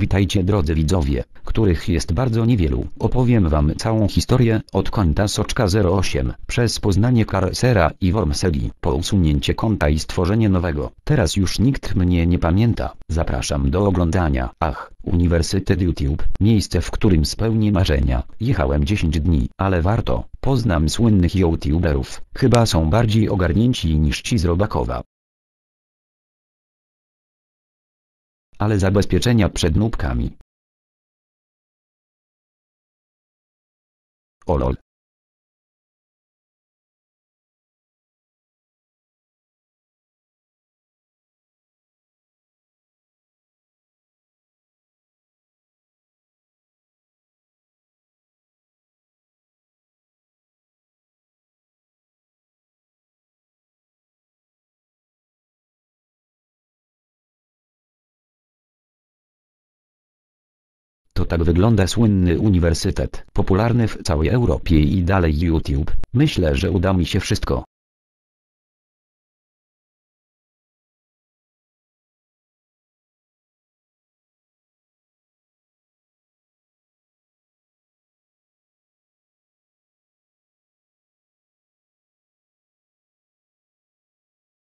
Witajcie drodzy widzowie, których jest bardzo niewielu. Opowiem wam całą historię od konta Soczka 08 przez poznanie Carsera i Wormseli po usunięcie konta i stworzenie nowego. Teraz już nikt mnie nie pamięta. Zapraszam do oglądania. Ach, Uniwersytet YouTube, miejsce w którym spełnię marzenia. Jechałem 10 dni, ale warto. Poznam słynnych youtuberów. Chyba są bardziej ogarnięci niż ci z Robakowa. Ale zabezpieczenia przed nóbkami. Olol. To tak wygląda słynny uniwersytet, popularny w całej Europie i dalej YouTube. Myślę, że uda mi się wszystko.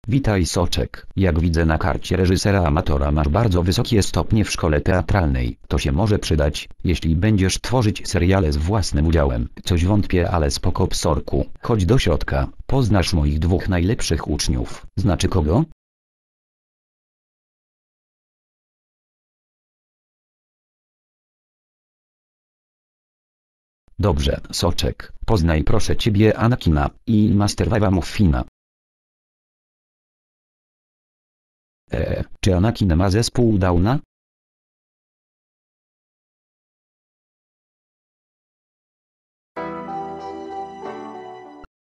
Witaj Soczek. Jak widzę na karcie reżysera amatora masz bardzo wysokie stopnie w szkole teatralnej. To się może przydać, jeśli będziesz tworzyć seriale z własnym udziałem. Coś wątpię, ale spoko psorku. Chodź do środka. Poznasz moich dwóch najlepszych uczniów. Znaczy kogo? Dobrze, Soczek, poznaj proszę ciebie Anakina i Master Muffina. Czy Anakin ma zespół Downa?